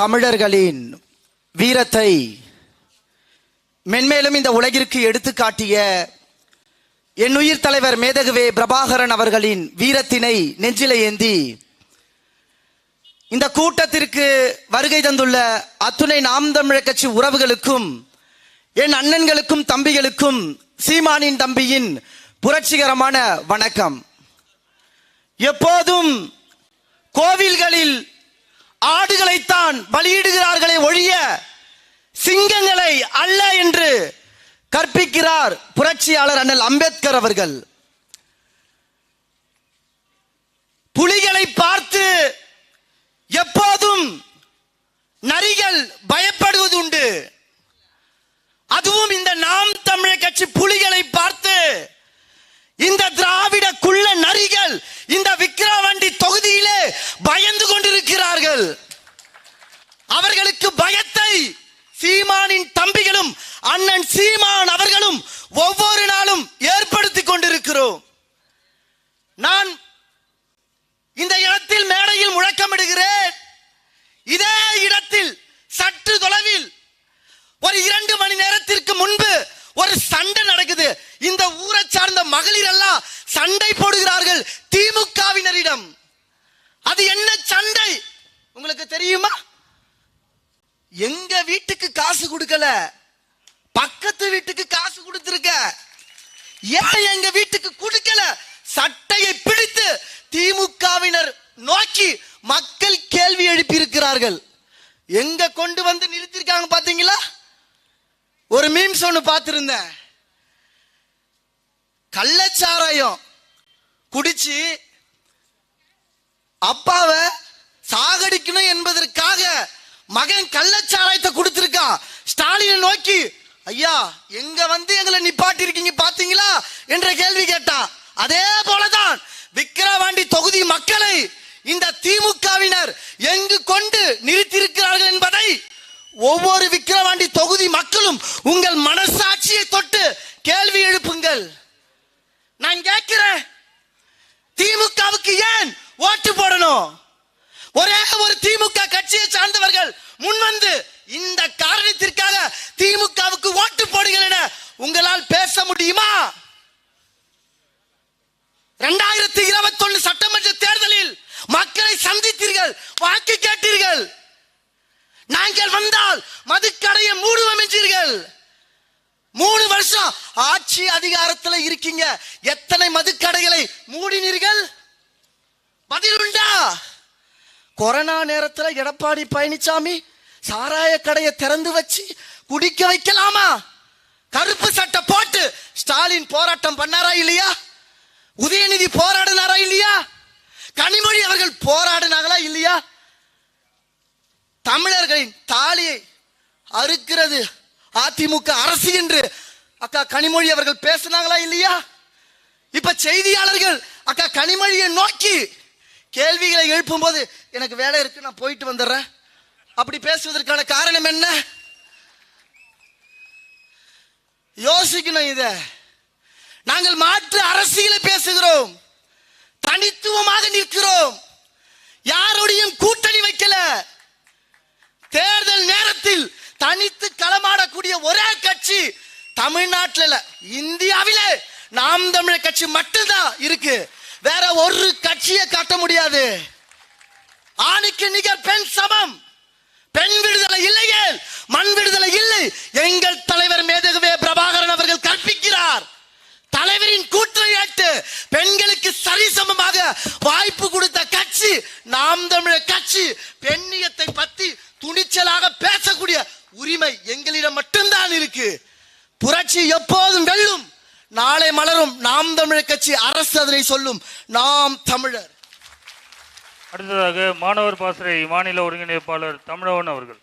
தமிழர்களின் வீரத்தை மென்மேலும் இந்த உலகிற்கு எடுத்துக்காட்டிய என் உயிர் தலைவர் மேதகுவே பிரபாகரன் அவர்களின் வீரத்தினை நெஞ்சில ஏந்தி இந்த கூட்டத்திற்கு வருகை தந்துள்ள அத்துணை நாம் தமிழர் கட்சி உறவுகளுக்கும் என் அண்ணன்களுக்கும் தம்பிகளுக்கும் சீமானின் தம்பியின் புரட்சிகரமான வணக்கம். எப்போதும் பலியிடுகிறார்களே ஒழிய சிங்கங்களை அல்ல என்று கற்பிக்கிறார் புரட்சியாளர் அண்ணல் அம்பேத்கர் அவர்கள். புலிகளை பார்த்து எப்போதும் நரிகள் பயப்படுவது உண்டு அதுவும் இந்த நாம் தமிழர் கட்சி புலிகளை பார்த்து இந்த திராவிட குள்ள நரிகள் இந்த விக்கிரவாண்டி தொகுதியிலே பயந்து கொண்டிருக்கிறார்கள். அவர்களுக்கு பயத்தை சீமானின் தம்பிகளும் அண்ணன் சீமான் அவர்களும் ஒவ்வொரு நாளும் ஏற்படுத்திக் கொண்டிருக்கிறோம். நான் இந்த இடத்தில் மேடையில் முழக்கமிடுகிறேன். இதே இடத்தில் சற்று தொலைவில் ஒரு இரண்டு மணி நேரத்திற்கு முன்பு ஒரு சண்டை நடக்குது. இந்த ஊரை சார்ந்த மகளிர் எல்லாம் சண்டை போடுகிறார்கள். திமுகவினரிடம். அது என்ன சண்டை உங்களுக்கு தெரியுமா எங்க வீட்டுக்கு காசு கொடுக்கல. பக்கத்து வீட்டுக்கு காசு கொடுத்திருக்க. ஏன் எங்க வீட்டுக்கு கொடுக்கல? சட்டையை பிடித்து திமுகவினர் நோக்கி மக்கள் கேள்வி எழுப்பி இருக்கிறார்கள் எங்க கொண்டு வந்து நிறுத்திருக்காங்க பாத்தீங்களா? ஒரு மீம்ஸ் ஒன்று பார்த்துருந்தேன். கள்ளச்சாராயம் குடிச்சு அப்பாவை சாகடிக்கணும் என்பதற்காக மகன் கள்ளச்சாராயத்தை கொடுத்திருக்கான் ஸ்டாலினை நோக்கி ஐயா எங்க வந்து எங்களை நிப்பாட்டி இருக்கீங்க பாத்தீங்களா என்ற கேள்வி கேட்டான் அதே போலதான். விக்கிரவாண்டி தொகுதி மக்களை இந்த திமுகவினர் எங்கு கொண்டு நிறுத்தியிருக்கிறார்கள் என்பதை ஒவ்வொரு விக்கிரவாண்டி தொகுதி மக்களும் உங்கள் மனசாட்சியை தொட்டு கேள்வி எழுப்புங்கள். நான் கேட்கிறேன். திமுகவுக்கு ஏன் ஓட்டு போடணும்? ஒரே ஒரு திமுக கட்சியை சார்ந்தவர் முன்வந்து இந்த காரணத்திற்காக திமுகவுக்கு ஓட்டு போடுங்கள் என உங்களால் பேச முடியுமா? இரண்டாயிரத்தி இருபத்தி ஒன்று சட்டமன்ற தேர்தலில் மக்களை சந்தித்தீர்கள் வாக்கு கேட்டீர்கள். நாங்கள் வந்தால் மதுக்கடையை மூடுவோம் என்றீர்கள் மூணு வருஷம் ஆட்சி அதிகாரத்தில் இருக்கீங்க எத்தனை மதுக்கடைகளை மூடினீர்கள்? பதில் உண்டா? கொரோனா நேரத்தில் எடப்பாடி பழனிசாமி சாராய கடையை திறந்து வச்சு குடிக்க வைக்கலாமா? கருப்பு சட்டை போட்டு ஸ்டாலின் போராட்டம் பண்ணாரா இல்லையா? உதயநிதி போராடினாரா இல்லையா? கனிமொழி அவர்கள் போராடினாங்களா இல்லையா? தமிழர்களின் தாலியை அறுக்கிறது அதிமுக அரசு என்று அக்கா கனிமொழி அவர்கள் பேசினாங்களா இல்லையா? இப்ப செய்தியாளர்கள் அக்கா கனிமொழியை நோக்கி கேள்விகளை எழுப்பும் போது எனக்கு வேலை இருக்கு நான் போயிட்டு வந்துடுறேன். அப்படி பேசுவதற்கான காரணம் என்ன? யோசிக்கணும் இத. நாங்கள் மாற்று அரசியலை பேசுகிறோம். தனித்துவமாக நிற்கிறோம். யாருடையும் கூட்டணி வைக்கல. தேர்தல் நேரத்தில் தனித்து களமாடக்கூடிய ஒரே கட்சி தமிழ்நாட்டில் இந்தியாவில நாம் தமிழர் கட்சி மட்டும்தான் இருக்கு. வேற ஒரு கட்சியை காட்ட முடியாது. ஆணுக்கு நிகர் பெண் சமம். பெண் விடுதலை இல்லையே? மண் விடுதலை இல்லை. எங்கள் தலைவர் மேதகுவே பிரபாகரன் அவர்கள் கற்பிக்கிறார். தலைவரின் கூற்றை ஏற்று பெண்களுக்கு சரிசமமாக வாய்ப்பு கொடுத்த கட்சி நாம் தமிழர் கட்சி பெண்ணியத்தை பத்தி துணிச்சலாக பேசக்கூடிய உரிமை எங்களிடம் மட்டும்தான் இருக்கு. புரட்சி எப்போதும் வெல்லும். நாளை மலரும் நாம் தமிழர் கட்சி அரசு அதனை சொல்லும். நாம் தமிழர். அடுத்ததாக மாணவர் பாசறை மாநில ஒருங்கிணைப்பாளர் தமிழவன் அவர்கள்.